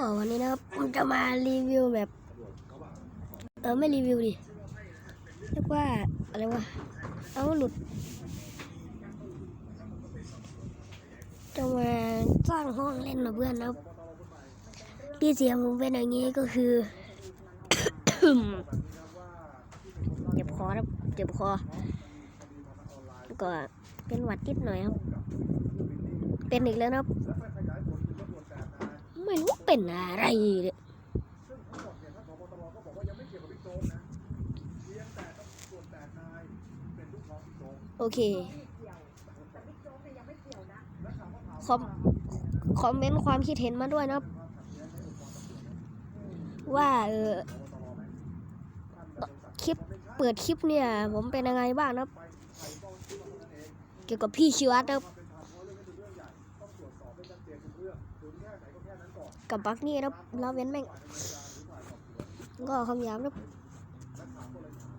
วันนี้นะครับผมจะมารีวิวแบบ เออไม่รีวิวดิเรียกว่าอะไรวะเอาหลุด จะมาสร้างห้องเล่นนะเพื่อนนะครับที่เสียงผมเป็นอย่างนี้ก็คือเจ็บคอครับเจ็บคอก็เป็นหวัดนิดหน่อยครับ เป็นอีกแล้วนะครับ ไม่รู้เป็นอะไรเนี่ยโอเค คอมคอมเมนต์ความคิดเห็นมาด้วยนะ ว่าเออคลิปเปิดคลิปเนี่ย ผมเป็นยังไงบ้างนะ เกี่ยวกับพี่ชิวัตนะครับ กับบักนี่ครับเราเว้นแม่ง ก็คำยาบนะครับ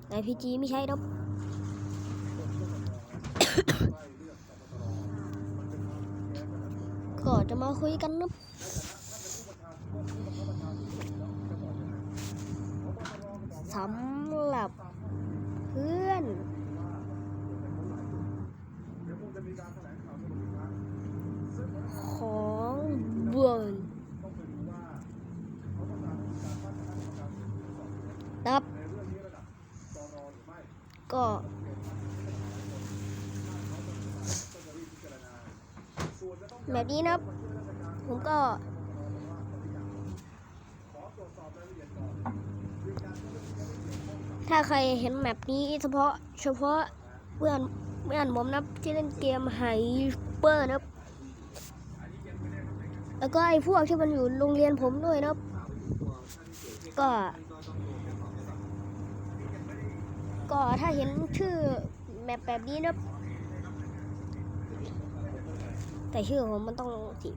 แต่พีจีไม่ใช่นะครับก็จะมาคุยกันนะสำหรับเพื่อน ของเบิร์บ ก็ แบบนี้นะครับ ผมก็ถ้าใครเห็นแมปนี้เฉพาะเฉพาะเพื่อนเพื่อนผมนะที่เล่นเกมไฮเปอร์นะแล้วก็ไอ้พวกที่มันอยู่โรงเรียนผมด้วยนะก็ ก็ถ้าเห็นชื่อแมปแบบนี้นะแต่ชื่อผมมันต้องสี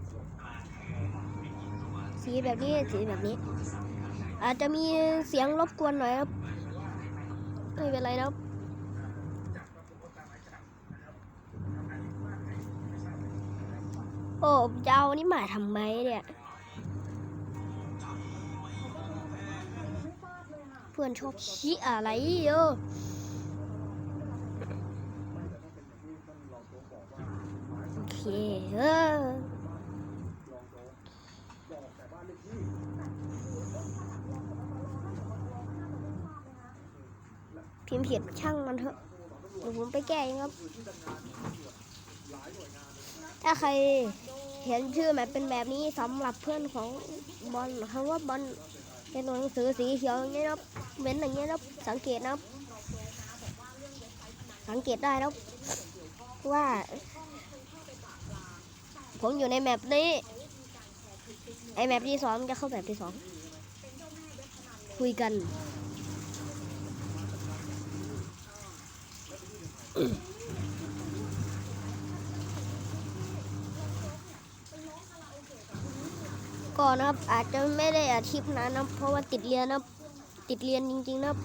สีแบบนี้สีแบบนี้ อาจจะมีเสียงรบกวนหน่อยครับไม่เป็นไรนะโอ้จะเอานี่มาทำไมเนี่ย เพื่อนชอบชี้อะไรเออโอเคเออพิมพ์ผิดช่างมันเถอะเดี๋ยวผมไปแก้เองครับ ถ้าใครเห็นชื่อแบบเป็นแบบนี้สำหรับเพื่อนของบอลคำว่าบอล เป็นตัวหนังสือสีเขียวอย่างเงี้ยนะครับเว้นอย่างเงี้ยนะครับสังเกตนะครับ สังเกตได้นะครับว่า ผมอยู่ในแมปนี้ ไอแมปที่สองจะเข้าแมปที่สองคุยกัน ก่อนนะครับ อาจจะไม่ได้อาทิตย์นานนะเพราะว่าติดเรียนนะติดเรียนจริงๆนะครับ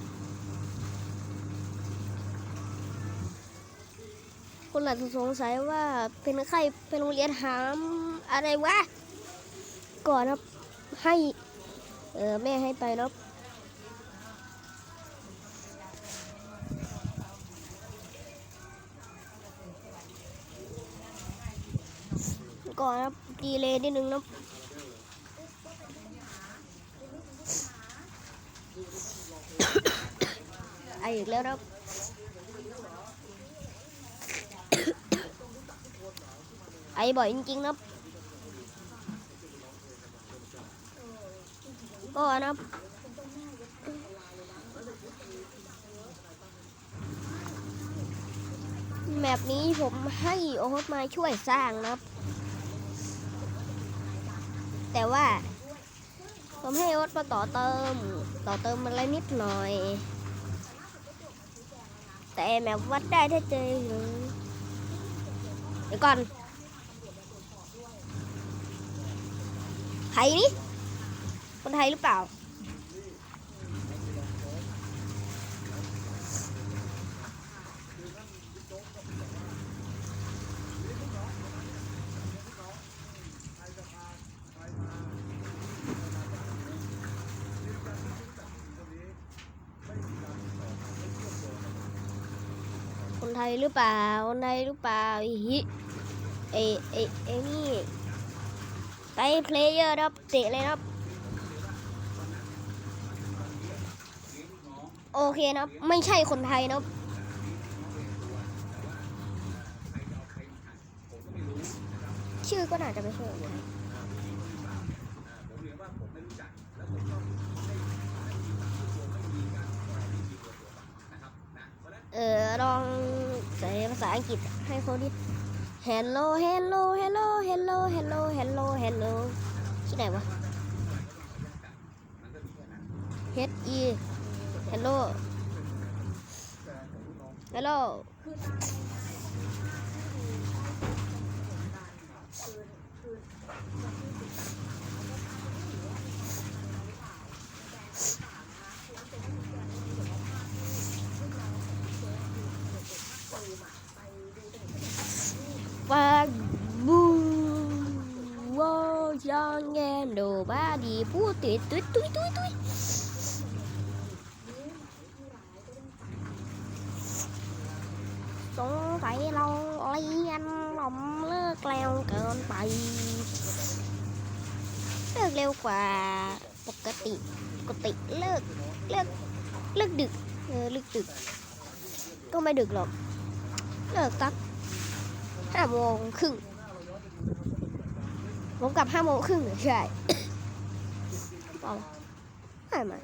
คนอาจจะสงสัยว่าเป็นใครเป็นโรงเรียนหามอะไรวะก่อนนะครับให้เออแม่ให้ไปนะก่อนนะครับดีเลยนิดนึงนะครับ ไออีกแล้วนะครับไอบ่อยจริงๆนะก็นะครับแมปนี้ผมให้โอ๊ตมาช่วยสร้างนะครับ แต่ว่า ผมให้โอ๊ตมาต่อเติม ต่อเติมอะไรนิดหน่อย แต่แมววัดได้ถ้าเจออยู่เดี๋ยวก่อนไทยนี่คนไทยหรือเปล่า คนไทยหรือเปล่า คนไทยหรือเปล่าไอ้ฮิไอ้ไอ้ไอ้นี่ไตเพลเยอร์ครับเตะเลยครับโอเคนะไม่ใช่คนไทยนะชื่อก็น่าจะไม่ใช่คนไทยเออลอง ใส่ภาษาอังกฤษให้เขาดิ Hello Hello Hello Hello Hello Hello Hello ที่ไหนวะ H E Hello Hello ปากบูว อยองแงนโดบาดีพูดตุยตุยตุ้ยตุ้ยตุ้ยสงสัยเราเรียนหลอมเลิกแล้วเกินไป เลิกเร็วกว่าปกติปกติเลิกเลิกเลิกดึกเออเลิกดึก ก็ไม่ดึกหรอก เลิกสักห้าโมงครึ่ง ผมกลับห้าโมงครึ่งใช่เปล่าไม่ไม่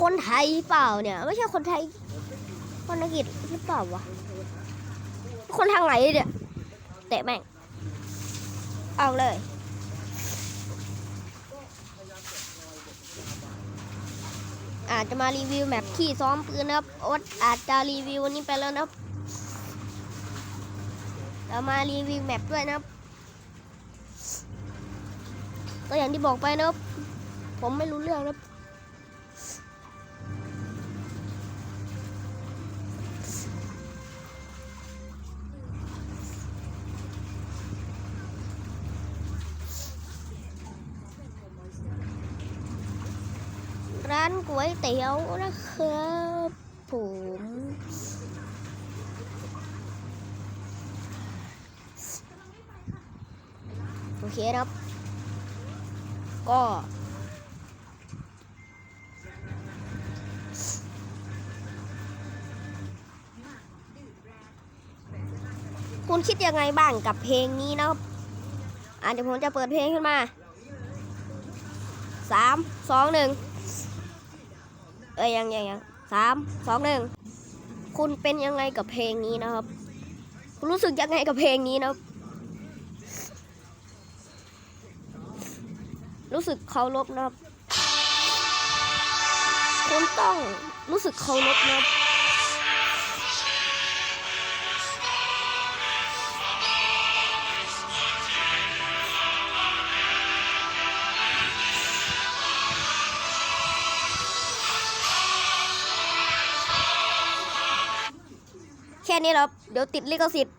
คนไทยเปล่าเนี่ย ไม่ใช่คนไทย คนอังกฤษหรือเปล่าวะ คนทางไหนเนี่ยเตะแม่ง เอาเลยอาจจะมารีวิวแมปที่ซ้อมปืนนะครับอ๊ตอาจจะรีวิววันนี้ไปแล้วนะครับ เรามารีวิวแมปด้วยนะครับก็อย่างที่บอกไปนะครับ ผมไม่รู้เรื่องนะครับร้านก๋วยเตี๋ยวนะครับผม โอเคครับ ก็ คุณคิดยังไงบ้างกับเพลงนี้นะครับอ่าเดี๋ยวผมจะเปิดเพลงขึ้นมาสามสองหนึ่งเอ้ยยังยังยังสามสองหนึ่งคุณเป็นยังไงกับเพลงนี้นะครับคุณรู้สึกยังไงกับเพลงนี้นะครับ รู้สึกเคารพนะครับคุณต้องรู้สึกเคารพนะครับแค่นี้และครับ เดี๋ยวติดลิขสิทธิ์